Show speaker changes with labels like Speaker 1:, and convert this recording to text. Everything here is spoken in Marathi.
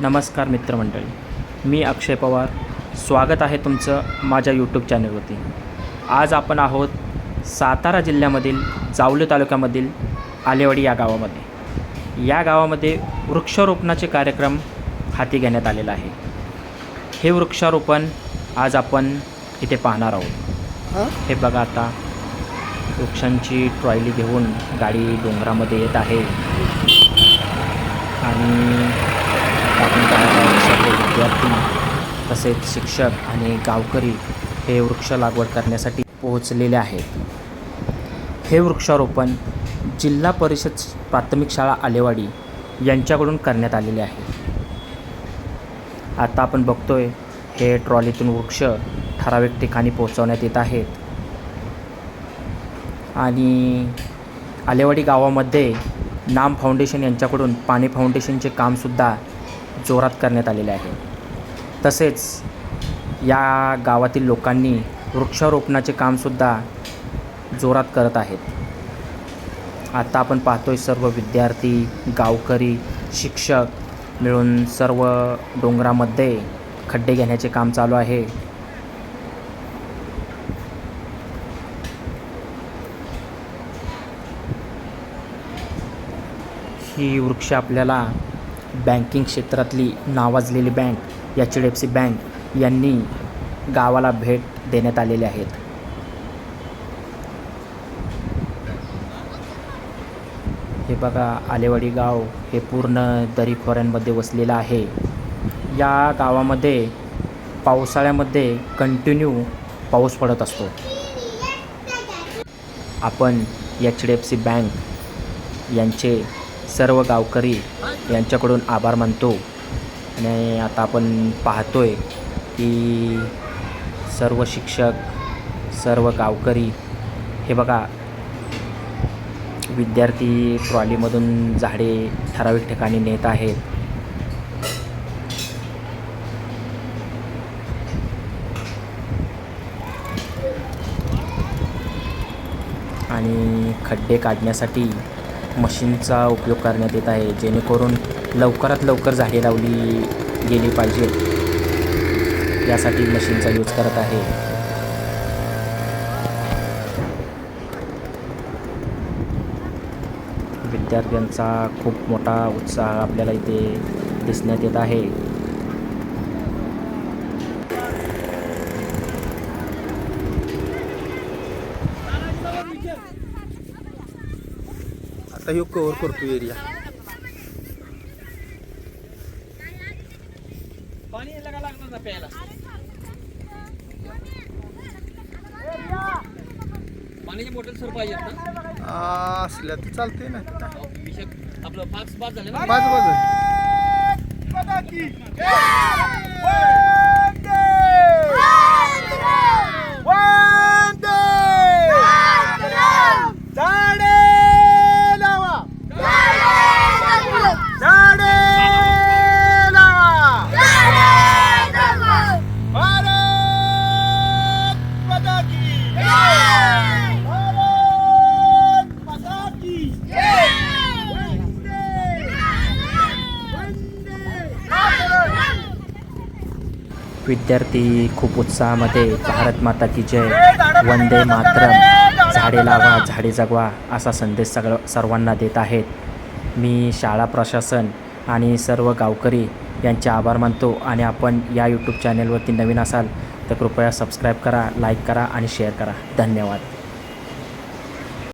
Speaker 1: नमस्कार मित्रमंडळी मी अक्षय पवार. स्वागत आहे तुमचं माझ्या यूट्यूब चॅनलवरती आज आपण आहोत सातारा जिल्ह्यामधील जावली तालुक्यामधील आलेवाडी या गावामध्ये. या गावामध्ये वृक्षारोपणाचे कार्यक्रम हाती घेण्यात आलेला आहे. हे वृक्षारोपण आज आपण इथे पाहणार आहोत. हे? बघा आता वृक्षांची ट्रॉयली घेऊन गाडी डोंगरामध्ये येत आहे. आणि सर्व विद्यार्थी तसेच शिक्षक आणि गावकरी हे वृक्ष लागवड करण्यासाठी पोहोचलेले आहेत. हे वृक्षारोपण जिल्हा परिषद प्राथमिक शाळा आलेवाडी यांच्याकडून करण्यात आलेले आहे. आता आपण बघतोय हे ट्रॉलीतून वृक्ष ठराविक ठिकाणी पोहोचवण्यात येत आहेत. आणि आलेवाडी गावामध्ये नाम फाउंडेशन यांच्याकडून पाणी फाउंडेशनचे कामसुद्धा जोरात करण्यात आलेले आहे. तसेच या गावातील लोकांनी वृक्षारोपणाचे कामसुद्धा जोरात करत आहेत. आता आपण पाहतोय सर्व विद्यार्थी गावकरी शिक्षक मिळून सर्व डोंगरामध्ये खड्डे घेण्याचे काम चालू आहे. ही वृक्ष आपल्याला बँकिंग क्षेत्रातली नावाजलेली bank H D F C bank यांनी गावाला भेट देण्यात आलेले आहेत. हे बघा आलेवाडी गाव हे पूर्ण दरीखोऱ्यांमध्ये वसलेलं आहे. या गावामध्ये पावसाळ्यामध्ये कंटिन्यू पाऊस पडत असतो. आपण H D F C bank यांचे सर्व गावकरी यांच्याकडून आभार मानतो. आणि आता आपण पाहतोय की सर्व शिक्षक सर्व गावकरी हे बघा विद्यार्थी ट्रॉलीमधून झाडे ठराविक ठिकाणी नेत आहेत. आणि खड्डे काढण्यासाठी मशीनचा उपयोग करण्यात येत आहे जेणेकरून लवकरात लवकर झाडे लावली गेली पाहिजेत. यासाठी मशीनचा यूज करत आहे. विद्यार्थ्यांचा खूप मोठा उत्साह आपल्याला इथे दिसण्यात येत आहे.
Speaker 2: आता ह्यो कव्हर करतो एरिया
Speaker 3: पाण्याची बॉटल सर
Speaker 2: आ, असल्या तर चालते ना.
Speaker 3: आपलं पाच पाच झाले ना?
Speaker 2: बाज बाज
Speaker 1: विद्यार्थी खूप उत्साहामध्ये भारत माता की जय वंदे मातरम झाडे लावा झाडे जगवा असा संदेश सगळं सर्वांना देत आहेत. मी शाळा प्रशासन आणि सर्व गावकरी यांचे आभार मानतो आणि आपण या यूट्यूब चॅनेलवरती नवीन असाल तर कृपया सबस्क्राईब करा लाईक करा आणि शेअर करा. धन्यवाद.